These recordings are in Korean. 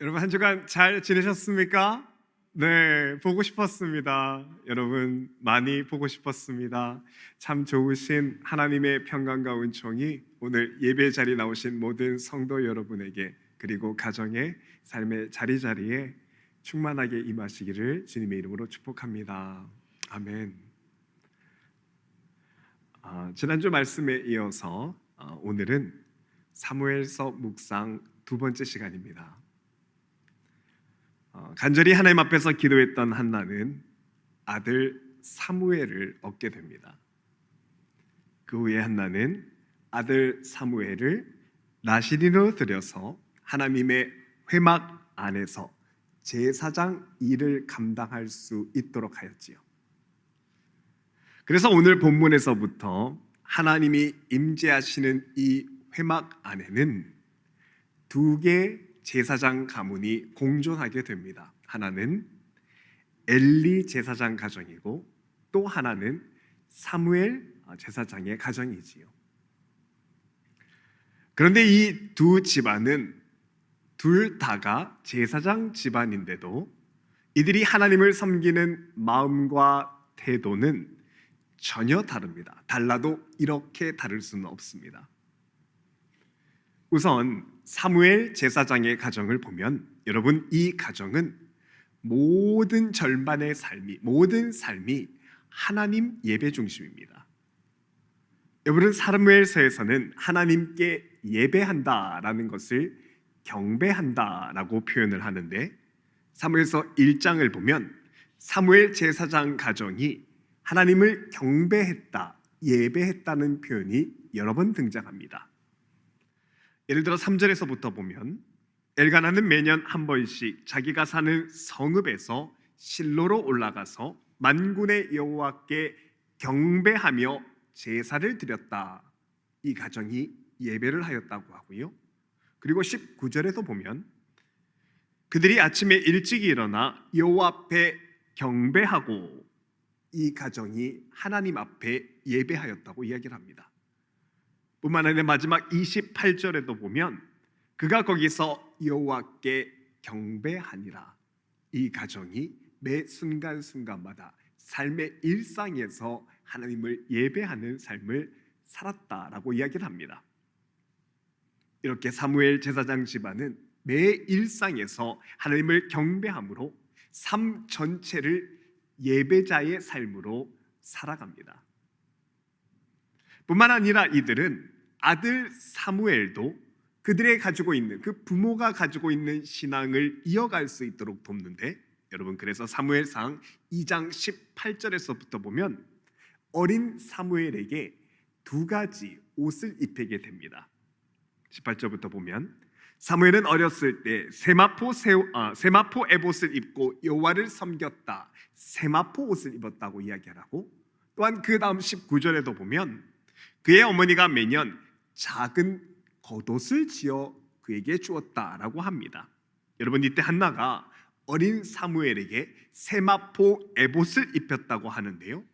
여러분 한 주간 잘 지내셨습니까? 네, 보고 싶었습니다. 여러분 많이 보고 싶었습니다. 참 좋으신 하나님의 평강과 은총이 오늘 예배 자리 나오신 모든 성도 여러분에게 그리고 가정의 삶의 자리자리에 충만하게 임하시기를 주님의 이름으로 축복합니다. 아멘. 아, 지난주 말씀에 이어서 아, 오늘은 사무엘서 묵상 두 번째 시간입니다. 어, 간절히 하나님 앞에서 기도했던 한나는 아들 사무엘을 얻게 됩니다. 그 후에 한나는 아들 사무엘을 나시린으로 들여서 하나님의 회막 안에서 제사장 일을 감당할 수 있도록 하였지요. 그래서 오늘 본문에서부터 하나님이 임재하시는 이 회막 안에는 두 개 제사장 가문이 공존하게 됩니다. 하나는 엘리 제사장 가정이고 또 하나는 사무엘 제사장의 가정이지요. 그런데 이 두 집안은 둘 다가 제사장 집안인데도 이들이 하나님을 섬기는 마음과 태도는 전혀 다릅니다. 달라도 이렇게 다를 수는 없습니다. 우선 사무엘 제사장의 가정을 보면 여러분 이 가정은 모든 절반의 삶이 모든 삶이 하나님 예배 중심입니다. 여러분 사무엘서에서는 하나님께 예배한다라는 것을 경배한다라고 표현을 하는데 사무엘서 1장을 보면 사무엘 제사장 가정이 하나님을 경배했다, 예배했다는 표현이 여러 번 등장합니다. 예를 들어 3절에서부터 보면 엘가나는 매년 한 번씩 자기가 사는 성읍에서 실로로 올라가서 만군의 여호와께 경배하며 제사를 드렸다. 이 가정이 예배를 하였다고 하고요. 그리고 19절에도 보면 그들이 아침에 일찍 일어나 여호와 앞에 경배하고 이 가정이 하나님 앞에 예배하였다고 이야기를 합니다. 뿐만 아니라 마지막 28절에도 보면 그가 거기서 여호와께 경배하니라. 이 가정이 매 순간순간마다 삶의 일상에서 하나님을 예배하는 삶을 살았다라고 이야기를 합니다. 이렇게 사무엘 제사장 집안은 매 일상에서 하나님을 경배함으로 삶 전체를 예배자의 삶으로 살아갑니다. 뿐만 아니라 이들은 아들 사무엘도 그들의 가지고 있는 그 부모가 가지고 있는 신앙을 이어갈 수 있도록 돕는데 여러분 그래서 사무엘상 2장 18절에서부터 보면 어린 사무엘에게 두 가지 옷을 입히게 됩니다. 18절부터 보면 사무엘은 어렸을 때 세마포 세, 아, 세마포 에봇을 입고 여호와를 섬겼다. 세마포 옷을 입었다고 이야기하고 또한 그 다음 19절에도 보면 그의 어머니가 매년 작은 겉옷을 지어 그에게 주었다라고 합니다. 여러분 이때 한나가 어린 사무엘에게 세마포 에봇을 입혔다고 하는데요.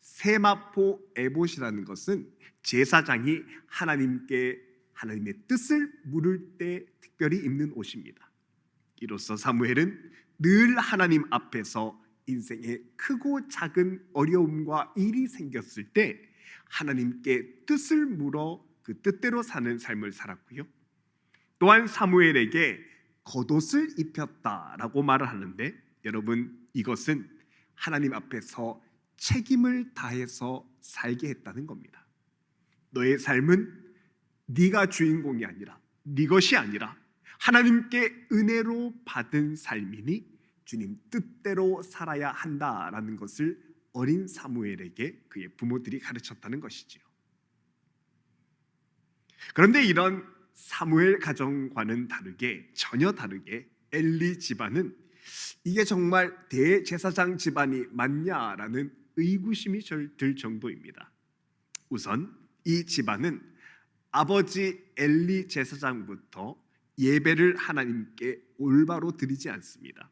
세마포 에봇이라는 것은 제사장이 하나님께 하나님의 뜻을 물을 때 특별히 입는 옷입니다. 이로써 사무엘은 늘 하나님 앞에서 인생에 크고 작은 어려움과 일이 생겼을 때 하나님께 뜻을 물어 그 뜻대로 사는 삶을 살았고요. 또한 사무엘에게 겉옷을 입혔다라고 말을 하는데 여러분 이것은 하나님 앞에서 책임을 다해서 살게 했다는 겁니다. 너의 삶은 네가 주인공이 아니라 네 것이 아니라 하나님께 은혜로 받은 삶이니 주님 뜻대로 살아야 한다라는 것을 어린 사무엘에게 그의 부모들이 가르쳤다는 것이지요. 그런데 이런 사무엘 가정과는 다르게 전혀 다르게 엘리 집안은 이게 정말 대제사장 집안이 맞냐라는 의구심이 들 정도입니다. 우선 이 집안은 아버지 엘리 제사장부터 예배를 하나님께 올바로 드리지 않습니다.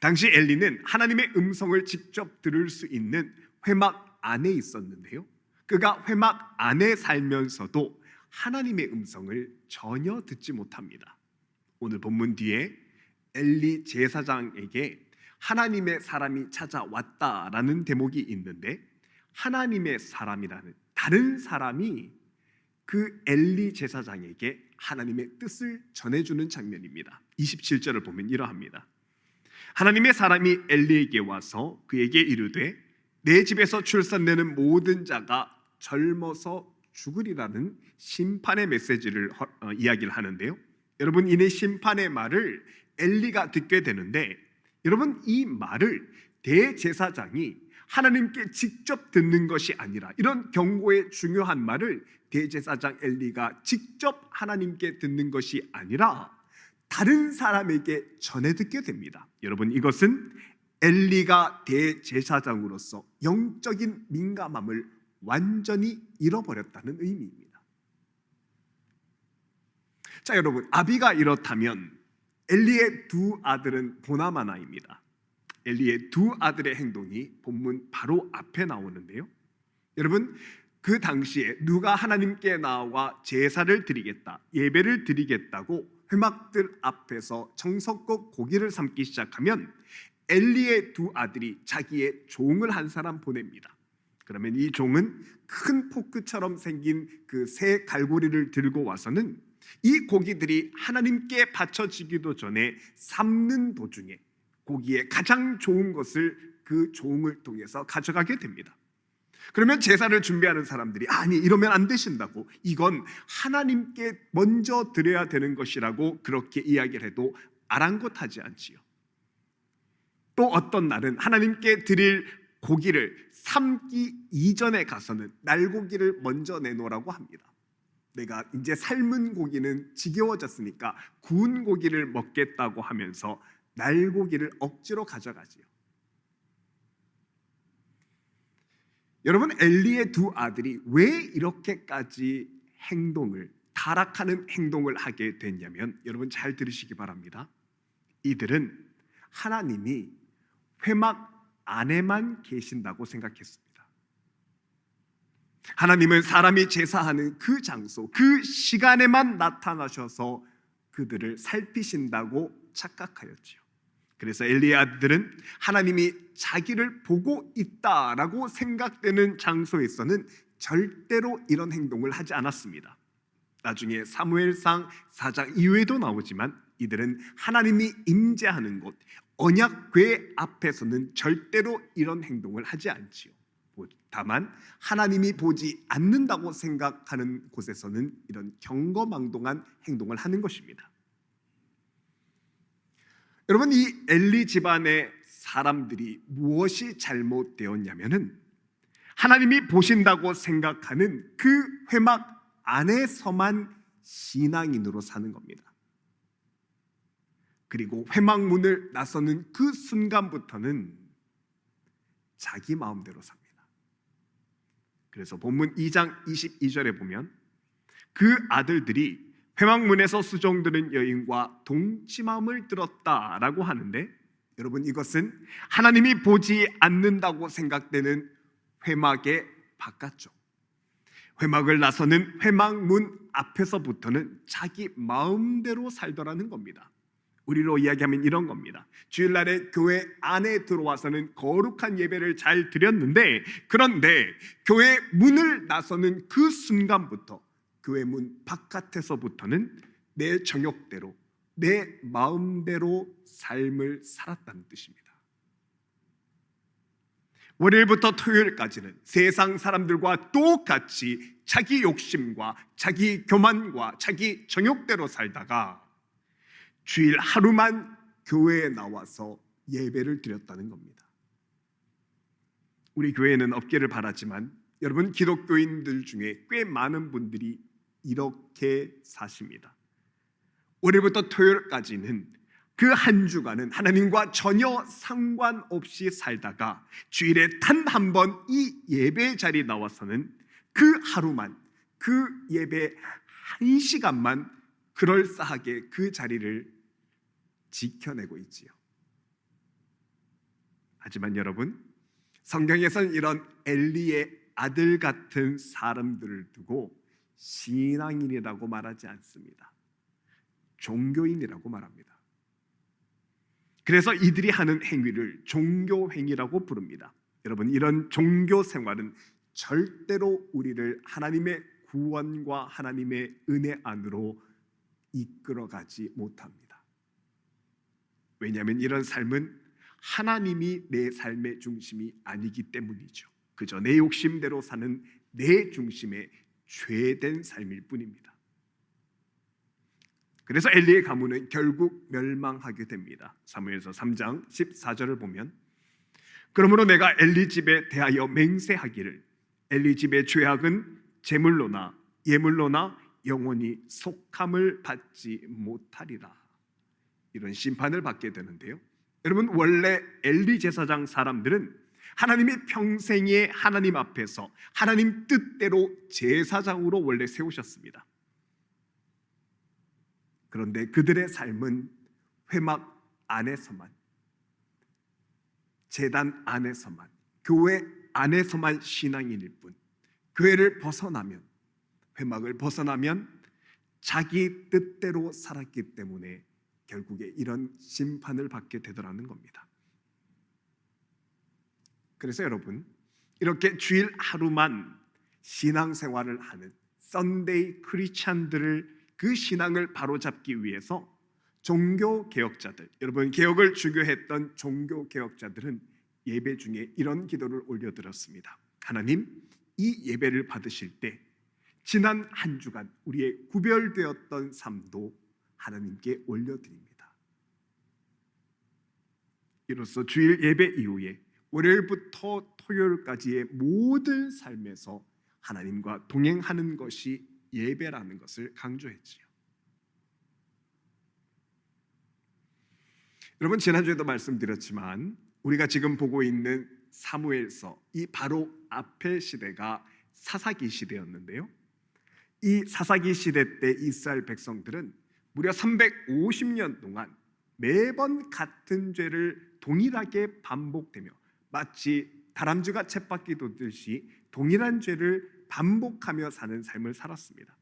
당시 엘리는 하나님의 음성을 직접 들을 수 있는 회막 안에 있었는데요. 그가 회막 안에 살면서도 하나님의 음성을 전혀 듣지 못합니다. 오늘 본문 뒤에 엘리 제사장에게 하나님의 사람이 찾아왔다라는 대목이 있는데 하나님의 사람이라는 다른 사람이 그 엘리 제사장에게 하나님의 뜻을 전해주는 장면입니다. 27절을 보면 이러합니다. 하나님의 사람이 엘리에게 와서 그에게 이르되 내 집에서 출산되는 모든 자가 젊어서 죽으리라는 심판의 메시지를 허- 어, 이야기를 하는데요. 여러분 이내 심판의 말을 엘리가 듣게 되는데 여러분 이 말을 대제사장이 하나님께 직접 듣는 것이 아니라 이런 경고의 중요한 말을 대제사장 엘리가 직접 하나님께 듣는 것이 아니라 다른 사람에게 전해 듣게 됩니다. 여러분 이것은 엘리가 대제사장으로서 영적인 민감함을 완전히 잃어버렸다는 의미입니다. 자 여러분 아비가 이렇다면 엘리의 두 아들은 보나마나입니다. 엘리의 두 아들의 행동이 본문 바로 앞에 나오는데요. 여러분 그 당시에 누가 하나님께 나와 제사를 드리겠다, 예배를 드리겠다고 회막들 앞에서 정석껏 고기를 삶기 시작하면 엘리의 두 아들이 자기의 종을 한 사람 보냅니다. 그러면 이 종은 큰 포크처럼 생긴 그 새 갈고리를 들고 와서는 이 고기들이 하나님께 바쳐지기도 전에 삶는 도중에 고기의 가장 좋은 것을 그 종을 통해서 가져가게 됩니다. 그러면 제사를 준비하는 사람들이 아니 이러면 안 되신다고 이건 하나님께 먼저 드려야 되는 것이라고 그렇게 이야기를 해도 아랑곳하지 않지요. 또 어떤 날은 하나님께 드릴 고기를 삶기 이전에 가서는 날고기를 먼저 내놓으라고 합니다. 내가 이제 삶은 고기는 지겨워졌으니까 구운 고기를 먹겠다고 하면서 날고기를 억지로 가져가지요. 여러분 엘리의 두 아들이 왜 이렇게까지 행동을 타락하는 행동을 하게 됐냐면 여러분 잘 들으시기 바랍니다. 이들은 하나님이 회막 안에만 계신다고 생각했습니다. 하나님은 사람이 제사하는 그 장소, 그 시간에만 나타나셔서 그들을 살피신다고 착각하였지요. 그래서 엘리의 아들들은 하나님이 자기를 보고 있다라고 생각되는 장소에서는 절대로 이런 행동을 하지 않았습니다. 나중에 사무엘상 4장 이후에도 나오지만 이들은 하나님이 임재하는 곳 언약궤 앞에서는 절대로 이런 행동을 하지 않지요. 다만 하나님이 보지 않는다고 생각하는 곳에서는 이런 경거망동한 행동을 하는 것입니다. 여러분 이 엘리 집안의 사람들이 무엇이 잘못되었냐면은 하나님이 보신다고 생각하는 그 회막 안에서만 신앙인으로 사는 겁니다. 그리고 회막문을 나서는 그 순간부터는 자기 마음대로 삽니다. 그래서 본문 2장 22절에 보면 그 아들들이 회막문에서 수종드는 여인과 동침함을 들었다라고 하는데 여러분 이것은 하나님이 보지 않는다고 생각되는 회막의 바깥쪽 회막을 나서는 회막문 앞에서부터는 자기 마음대로 살더라는 겁니다. 우리로 이야기하면 이런 겁니다. 주일날에 교회 안에 들어와서는 거룩한 예배를 잘 드렸는데 그런데 교회 문을 나서는 그 순간부터 교회 문 바깥에서부터는 내 정욕대로 내 마음대로 삶을 살았다는 뜻입니다. 월요일부터 토요일까지는 세상 사람들과 똑같이 자기 욕심과 자기 교만과 자기 정욕대로 살다가 주일 하루만 교회에 나와서 예배를 드렸다는 겁니다. 우리 교회는 없기를 바라지만 여러분 기독교인들 중에 꽤 많은 분들이 이렇게 사십니다. 월요일부터 토요일까지는 그 한 주간은 하나님과 전혀 상관없이 살다가 주일에 단 한 번 이 예배 자리 나와서는 그 하루만 그 예배 한 시간만 그럴싸하게 그 자리를 지켜내고 있지요. 하지만 여러분 성경에서는 이런 엘리의 아들 같은 사람들을 두고 신앙인이라고 말하지 않습니다. 종교인이라고 말합니다. 그래서 이들이 하는 행위를 종교 행위라고 부릅니다. 여러분 이런 종교 생활은 절대로 우리를 하나님의 구원과 하나님의 은혜 안으로 이끌어가지 못합니다. 왜냐하면 이런 삶은 하나님이 내 삶의 중심이 아니기 때문이죠. 그저 내 욕심대로 사는 내 중심의 죄된 삶일 뿐입니다. 그래서 엘리의 가문은 결국 멸망하게 됩니다. 사무엘서 3장 14절을 보면 그러므로 내가 엘리 집에 대하여 맹세하기를 엘리 집의 죄악은 제물로나 예물로나 영원히 속함을 받지 못하리라. 이런 심판을 받게 되는데요. 여러분 원래 엘리 제사장 사람들은 하나님이 평생에 하나님 앞에서 하나님 뜻대로 제사장으로 원래 세우셨습니다. 그런데 그들의 삶은 회막 안에서만 재단 안에서만 교회 안에서만 신앙인일 뿐 교회를 벗어나면 회막을 벗어나면 자기 뜻대로 살았기 때문에 결국에 이런 심판을 받게 되더라는 겁니다. 그래서 여러분 이렇게 주일 하루만 신앙생활을 하는 썬데이 크리스찬들을 그 신앙을 바로잡기 위해서 종교 개혁자들 여러분 개혁을 주교했던 종교 개혁자들은 예배 중에 이런 기도를 올려드렸습니다. 하나님 이 예배를 받으실 때 지난 한 주간 우리의 구별되었던 삶도 하나님께 올려드립니다. 이로써 주일 예배 이후에 월요일부터 토요일까지의 모든 삶에서 하나님과 동행하는 것이 예배라는 것을 강조했지요. 여러분 지난주에도 말씀드렸지만 우리가 지금 보고 있는 사무엘서 이 바로 앞의 시대가 사사기 시대였는데요. 이 사사기 시대 때 이스라엘 백성들은 무려 350년 동안 매번 같은 죄를 동일하게 반복되며 마치 다람쥐가 쳇바퀴 돌듯이 동일한 죄를 반복하며 사는 삶을 살았습니다.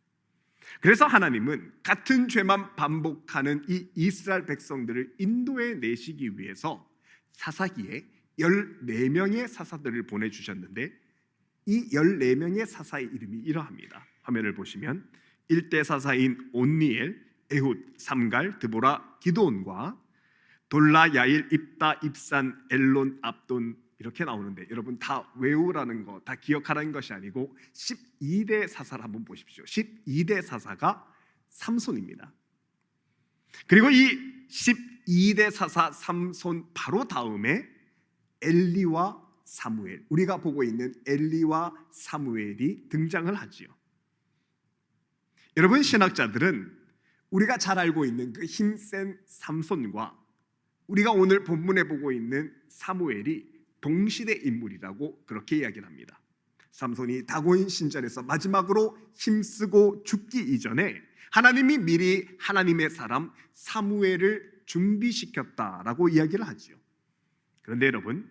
그래서 하나님은 같은 죄만 반복하는 이 이스라엘 백성들을 인도에 내시기 위해서 사사기에 14명의 사사들을 보내주셨는데 이 14명의 사사의 이름이 이러합니다. 화면을 보시면 일대 사사인 온니엘, 에훗, 삼갈, 드보라, 기도온과 돌라, 야일, 입다, 입산, 엘론, 압돈 이렇게 나오는데 여러분 다 외우라는 거, 다 기억하라는 것이 아니고 12대 사사를 한번 보십시오. 12대 사사가 삼손입니다. 그리고 이 12대 사사 삼손 바로 다음에 엘리와 사무엘, 우리가 보고 있는 엘리와 사무엘이 등장을 하지요. 여러분 신학자들은 우리가 잘 알고 있는 그 힘센 삼손과 우리가 오늘 본문에 보고 있는 사무엘이 동시대 인물이라고 그렇게 이야기를 합니다. 삼손이 다고인 신전에서 마지막으로 힘쓰고 죽기 이전에 하나님이 미리 하나님의 사람 사무엘을 준비시켰다라고 이야기를 하지요. 그런데 여러분,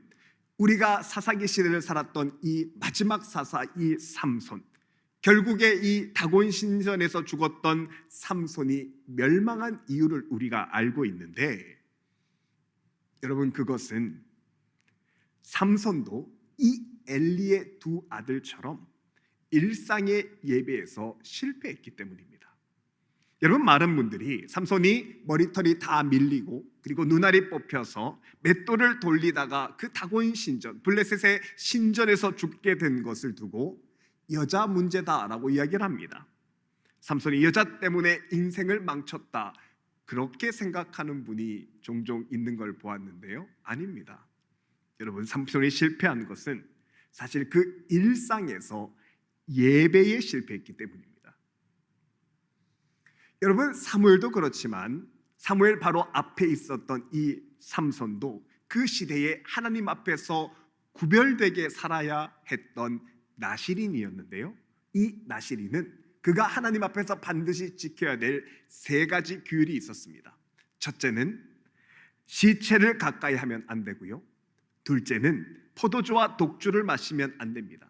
우리가 사사기 시대를 살았던 이 마지막 사사 이 삼손, 결국에 이 다곤 신전에서 죽었던 삼손이 멸망한 이유를 우리가 알고 있는데, 여러분 그것은 삼손도 이 엘리의 두 아들처럼 일상의 예배에서 실패했기 때문입니다. 여러분 많은 분들이 삼손이 머리털이 다 밀리고 그리고 눈알이 뽑혀서 맷돌을 돌리다가 그 다곤 신전 블레셋의 신전에서 죽게 된 것을 두고 여자 문제다라고 이야기를 합니다. 삼손이 여자 때문에 인생을 망쳤다 그렇게 생각하는 분이 종종 있는 걸 보았는데요. 아닙니다. 여러분 삼손이 실패한 것은 사실 그 일상에서 예배에 실패했기 때문입니다. 여러분 사무엘도 그렇지만 사무엘 바로 앞에 있었던 이 삼손도 그 시대에 하나님 앞에서 구별되게 살아야 했던 나시린이었는데요. 이 나시린은 그가 하나님 앞에서 반드시 지켜야 될 세 가지 규율이 있었습니다. 첫째는 시체를 가까이 하면 안 되고요. 둘째는 포도주와 독주를 마시면 안 됩니다.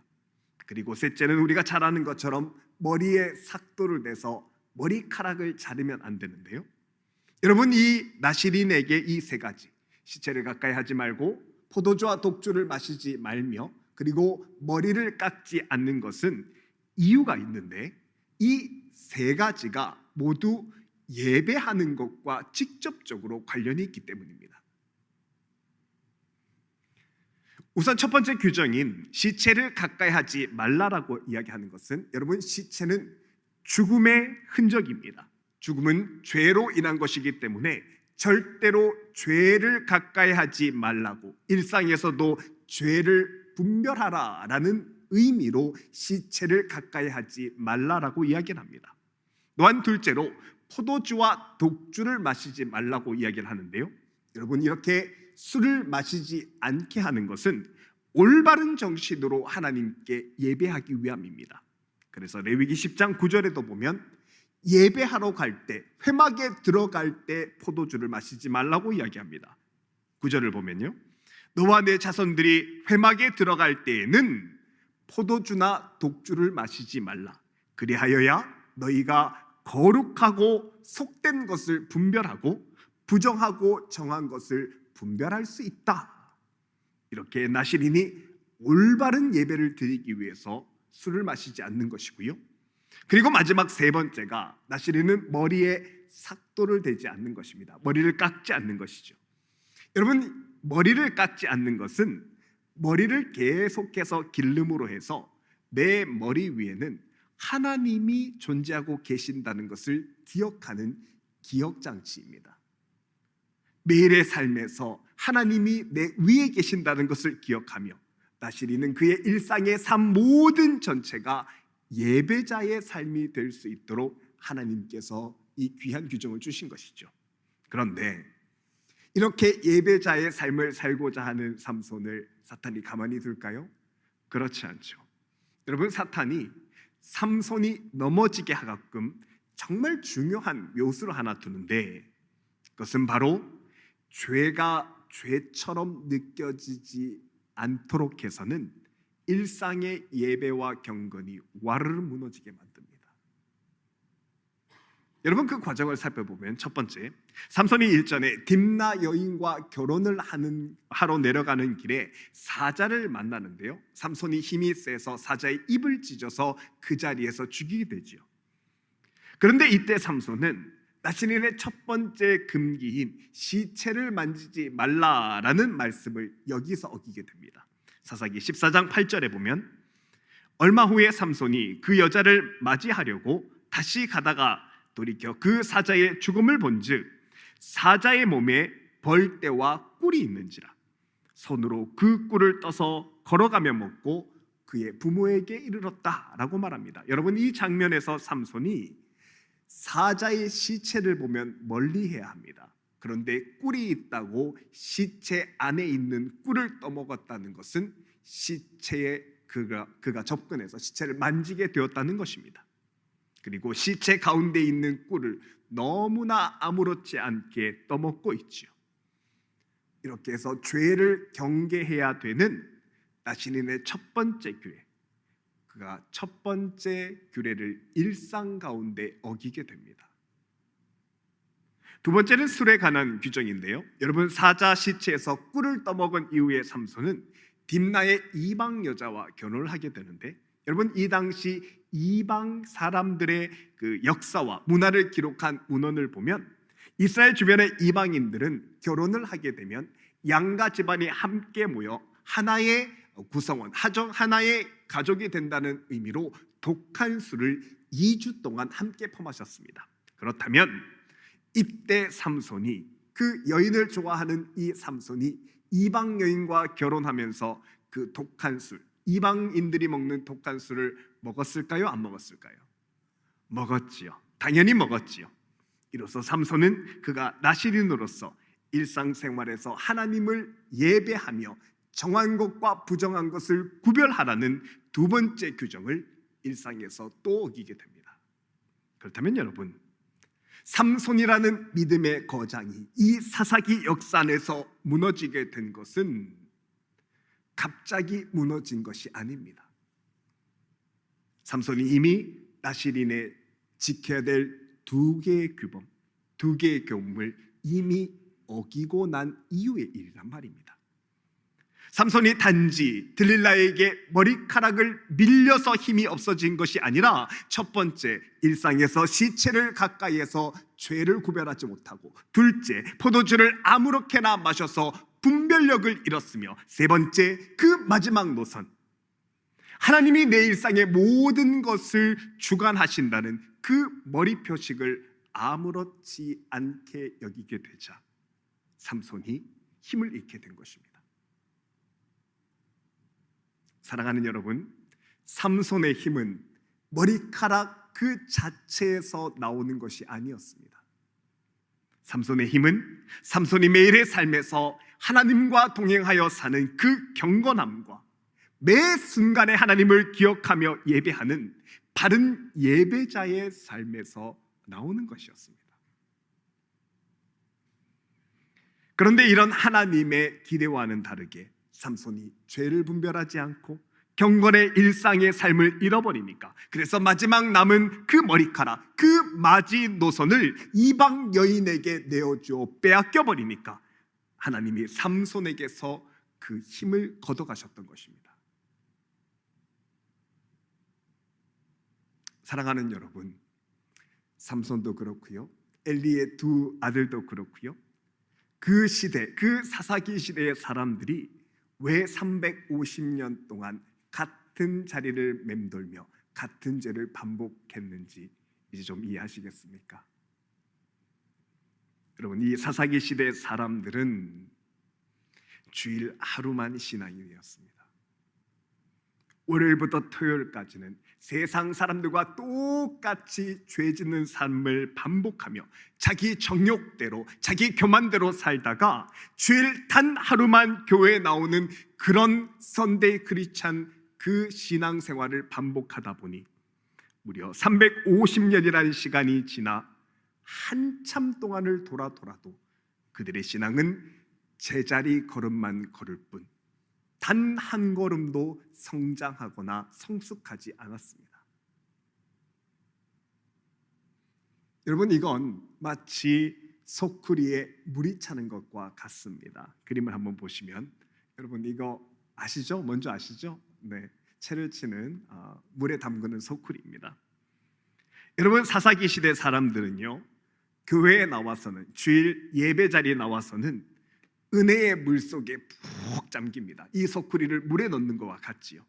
그리고 셋째는 우리가 잘 아는 것처럼 머리에 삭도를 내서 머리카락을 자르면 안 되는데요. 여러분 이 나시린에게 이 세 가지 시체를 가까이 하지 말고 포도주와 독주를 마시지 말며 그리고 머리를 깎지 않는 것은 이유가 있는데 이 세 가지가 모두 예배하는 것과 직접적으로 관련이 있기 때문입니다. 우선 첫 번째 규정인 시체를 가까이 하지 말라라고 이야기하는 것은 여러분 시체는 죽음의 흔적입니다. 죽음은 죄로 인한 것이기 때문에 절대로 죄를 가까이 하지 말라고 일상에서도 죄를 분별하라라는 의미로 시체를 가까이 하지 말라라고 이야기를 합니다. 또한 둘째로 포도주와 독주를 마시지 말라고 이야기를 하는데요. 여러분 이렇게 술을 마시지 않게 하는 것은 올바른 정신으로 하나님께 예배하기 위함입니다. 그래서 레위기 10장 9절에도 보면 예배하러 갈 때, 회막에 들어갈 때 포도주를 마시지 말라고 이야기합니다. 9절을 보면요. 너와 내 자손들이 회막에 들어갈 때에는 포도주나 독주를 마시지 말라. 그리하여야 너희가 거룩하고 속된 것을 분별하고 부정하고 정한 것을 분별할 수 있다. 이렇게 나시린이 올바른 예배를 드리기 위해서 술을 마시지 않는 것이고요. 그리고 마지막 세 번째가 나시린은 머리에 삭도를 대지 않는 것입니다. 머리를 깎지 않는 것이죠. 여러분 머리를 깎지 않는 것은 머리를 계속해서 기름으로 해서 내 머리 위에는 하나님이 존재하고 계신다는 것을 기억하는 기억 장치입니다. 매일의 삶에서 하나님이 내 위에 계신다는 것을 기억하며 나시리는 그의 일상의 삶 모든 전체가 예배자의 삶이 될 수 있도록 하나님께서 이 귀한 규정을 주신 것이죠. 그런데 이렇게 예배자의 삶을 살고자 하는 삼손을 사탄이 가만히 둘까요? 그렇지 않죠. 여러분 사탄이 삼손이 넘어지게 하게끔 정말 중요한 묘수를 하나 두는데 그것은 바로 죄가 죄처럼 느껴지지 않도록 해서는 일상의 예배와 경건이 와르르 무너지게 만듭니다. 여러분 그 과정을 살펴보면 첫 번째 삼손이 일전에 딥나 여인과 결혼을 하는 하러 내려가는 길에 사자를 만나는데요. 삼손이 힘이 세서 사자의 입을 찢어서 그 자리에서 죽이게 되지요. 그런데 이때 삼손은 나시린의 첫 번째 금기인 시체를 만지지 말라라는 말씀을 여기서 어기게 됩니다. 사사기 14장 8절에 보면 얼마 후에 삼손이 그 여자를 맞이하려고 다시 가다가 돌이켜 그 사자의 죽음을 본즉 사자의 몸에 벌떼와 꿀이 있는지라 손으로 그 꿀을 떠서 걸어가며 먹고 그의 부모에게 이르렀다라고 말합니다. 여러분 이 장면에서 삼손이 사자의 시체를 보면 멀리해야 합니다. 그런데 꿀이 있다고 시체 안에 있는 꿀을 떠먹었다는 것은 시체에 그가 그가 접근해서 시체를 만지게 되었다는 것입니다. 그리고 시체 가운데 있는 꿀을 너무나 아무렇지 않게 떠먹고 있지요. 이렇게 해서 죄를 경계해야 되는 나시린의 첫 번째 규례, 그가 첫 번째 규례를 일상 가운데 어기게 됩니다. 두 번째는 술에 관한 규정인데요. 여러분 사자 시체에서 꿀을 떠먹은 이후에 삼손은 딥나의 이방 여자와 결혼을 하게 되는데 여러분 이 당시 이방 사람들의 그 역사와 문화를 기록한 문헌을 보면 이스라엘 주변의 이방인들은 결혼을 하게 되면 양가 집안이 함께 모여 하나의 구성원, 하정 하나의 가족이 된다는 의미로 독한 술을 2주 동안 함께 퍼마셨습니다. 그렇다면 이때 삼손이 그 여인을 좋아하는 이 삼손이 이방 여인과 결혼하면서 그 독한 술, 이방인들이 먹는 독한 술을 먹었을까요? 안 먹었을까요? 먹었지요. 당연히 먹었지요. 이로써 삼손은 그가 나시린으로서 일상생활에서 하나님을 예배하며 정한 것과 부정한 것을 구별하라는 두 번째 규정을 일상에서 또 어기게 됩니다. 그렇다면 여러분, 삼손이라는 믿음의 거장이 이 사사기 역사 안에서 무너지게 된 것은 갑자기 무너진 것이 아닙니다. 삼손이 이미 나시린에 지켜야 될 두 개의 규범, 두 개의 계명을 이미 어기고 난 이후의 일이란 말입니다. 삼손이 단지 들릴라에게 머리카락을 밀려서 힘이 없어진 것이 아니라 첫 번째 일상에서 시체를 가까이에서 죄를 구별하지 못하고 둘째 포도주를 아무렇게나 마셔서 분별력을 잃었으며 세 번째 그 마지막 노선 하나님이 내 일상의 모든 것을 주관하신다는 그 머리 표식을 아무렇지 않게 여기게 되자 삼손이 힘을 잃게 된 것입니다. 사랑하는 여러분, 삼손의 힘은 머리카락 그 자체에서 나오는 것이 아니었습니다. 삼손의 힘은 삼손이 매일의 삶에서 하나님과 동행하여 사는 그 경건함과 매 순간에 하나님을 기억하며 예배하는 바른 예배자의 삶에서 나오는 것이었습니다. 그런데 이런 하나님의 기대와는 다르게 삼손이 죄를 분별하지 않고 경건의 일상의 삶을 잃어버리니까 그래서 마지막 남은 그 머리카락 그 마지 노선을 이방 여인에게 내어주어 빼앗겨 버리니까 하나님이 삼손에게서 그 힘을 걷어가셨던 것입니다. 사랑하는 여러분, 삼손도 그렇고요, 엘리의 두 아들도 그렇고요. 그 시대, 그 사사기 시대의 사람들이 왜 350년 동안 같은 자리를 맴돌며 같은 죄를 반복했는지 이제 좀 이해하시겠습니까? 여러분 이 사사기 시대 사람들은 주일 하루만 신앙인이었습니다. 월요일부터 토요일까지는 세상 사람들과 똑같이 죄 짓는 삶을 반복하며 자기 정욕대로 자기 교만대로 살다가 주일 단 하루만 교회에 나오는 그런 선데이 크리찬 그 신앙 생활을 반복하다 보니 무려 350년이라는 시간이 지나 한참 동안을 돌아 돌아도 그들의 신앙은 제자리 걸음만 걸을 뿐 단 한 걸음도 성장하거나 성숙하지 않았습니다. 여러분 이건 마치 소쿠리에 물이 차는 것과 같습니다. 그림을 한번 보시면 여러분 이거 아시죠? 먼저 아시죠? 네, 채를 치는 어, 물에 담그는 소쿠리입니다. 여러분 사사기 시대 사람들은요 교회에 나와서는 주일 예배 자리에 나와서는 은혜의 물 속에 푹 잠깁니다. 이 소쿠리를 물에 넣는 것과 같지요.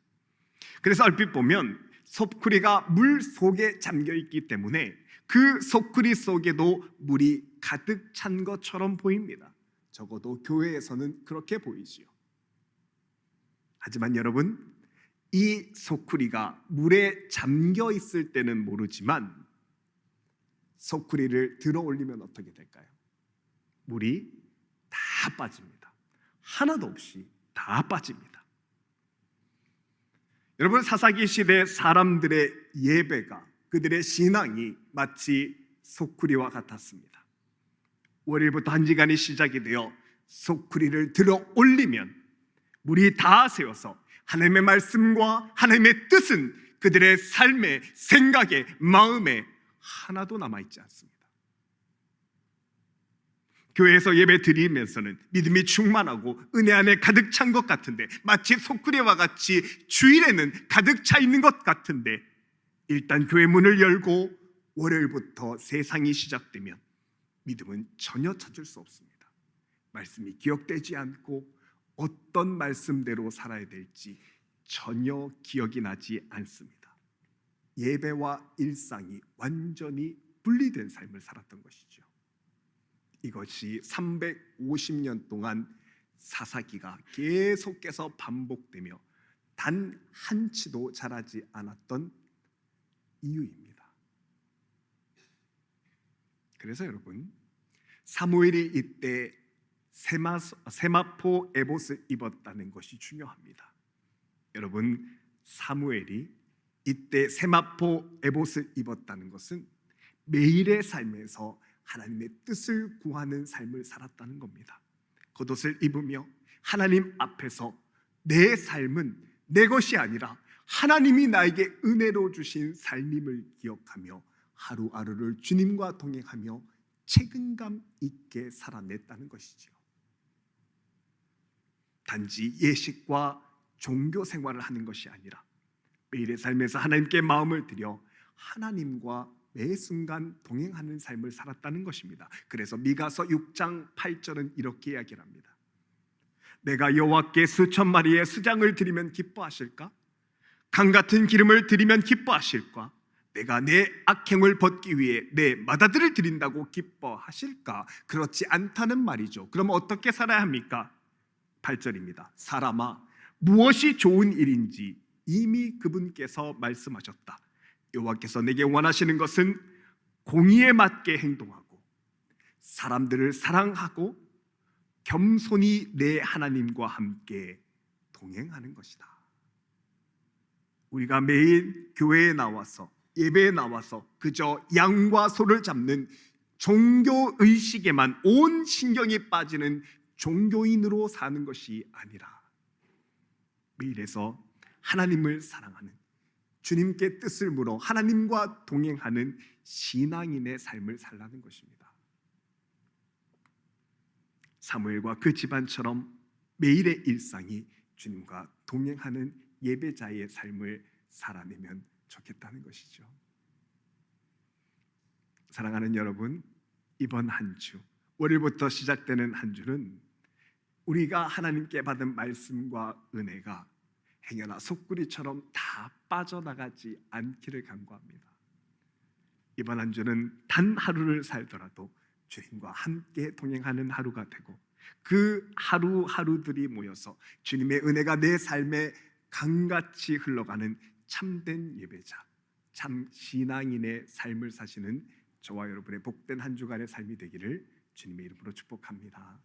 그래서 얼핏 보면 소쿠리가 물 속에 잠겨 있기 때문에 그 소쿠리 속에도 물이 가득 찬 것처럼 보입니다. 적어도 교회에서는 그렇게 보이지요. 하지만 여러분, 이 소쿠리가 물에 잠겨 있을 때는 모르지만 소쿠리를 들어 올리면 어떻게 될까요? 물이 다 빠집니다. 하나도 없이 다 빠집니다. 여러분 사사기 시대 사람들의 예배가 그들의 신앙이 마치 소쿠리와 같았습니다. 월요일부터 한 시간이 시작이 되어 소쿠리를 들어 올리면 물이 다 새어서 하나님의 말씀과 하나님의 뜻은 그들의 삶의 생각에 마음에 하나도 남아 있지 않습니다. 교회에서 예배 드리면서는 믿음이 충만하고 은혜 안에 가득 찬 것 같은데 마치 속구리와 같이 주일에는 가득 차 있는 것 같은데 일단 교회 문을 열고 월요일부터 세상이 시작되면 믿음은 전혀 찾을 수 없습니다. 말씀이 기억되지 않고 어떤 말씀대로 살아야 될지 전혀 기억이 나지 않습니다. 예배와 일상이 완전히 분리된 삶을 살았던 것이죠. 이것이 350년 동안 사사기가 계속해서 반복되며 단 한 치도 자라지 않았던 이유입니다. 그래서 여러분 사무엘이 이때 세마, 세마포 에봇을 입었다는 것이 중요합니다. 여러분 사무엘이 이때 세마포 에봇을 입었다는 것은 매일의 삶에서 하나님의 뜻을 구하는 삶을 살았다는 겁니다. 겉옷을 입으며 하나님 앞에서 내 삶은 내 것이 아니라 하나님이 나에게 은혜로 주신 삶임을 기억하며 하루하루를 주님과 동행하며 책임감 있게 살아냈다는 것이지요. 단지 예식과 종교 생활을 하는 것이 아니라 매일의 삶에서 하나님께 마음을 들여 하나님과 매 순간 동행하는 삶을 살았다는 것입니다. 그래서 미가서 6장 8절은 이렇게 이야기를 합니다. 내가 여호와께 수천 마리의 수장을 드리면 기뻐하실까? 강 같은 기름을 드리면 기뻐하실까? 내가 내 악행을 벗기 위해 내 마다들을 드린다고 기뻐하실까? 그렇지 않다는 말이죠. 그럼 어떻게 살아야 합니까? 8절입니다. 사람아 무엇이 좋은 일인지 이미 그분께서 말씀하셨다. 여호와께서 내게 원하시는 것은 공의에 맞게 행동하고 사람들을 사랑하고 겸손히 내 하나님과 함께 동행하는 것이다. 우리가 매일 교회에 나와서 예배에 나와서 그저 양과 소를 잡는 종교 의식에만 온 신경이 빠지는 종교인으로 사는 것이 아니라 매일에서 하나님을 사랑하는 주님께 뜻을 물어 하나님과 동행하는 신앙인의 삶을 살라는 것입니다. 사무엘과 그 집안처럼 매일의 일상이 주님과 동행하는 예배자의 삶을 살아내면 좋겠다는 것이죠. 사랑하는 여러분, 이번 한 주, 월요일부터 시작되는 한 주는 우리가 하나님께 받은 말씀과 은혜가 행여나 속구리처럼 다 빠져나가지 않기를 간구합니다. 이번 한 주는 단 하루를 살더라도 주님과 함께 동행하는 하루가 되고 그 하루하루들이 모여서 주님의 은혜가 내 삶에 강같이 흘러가는 참된 예배자, 참 신앙인의 삶을 사시는 저와 여러분의 복된 한 주간의 삶이 되기를 주님의 이름으로 축복합니다.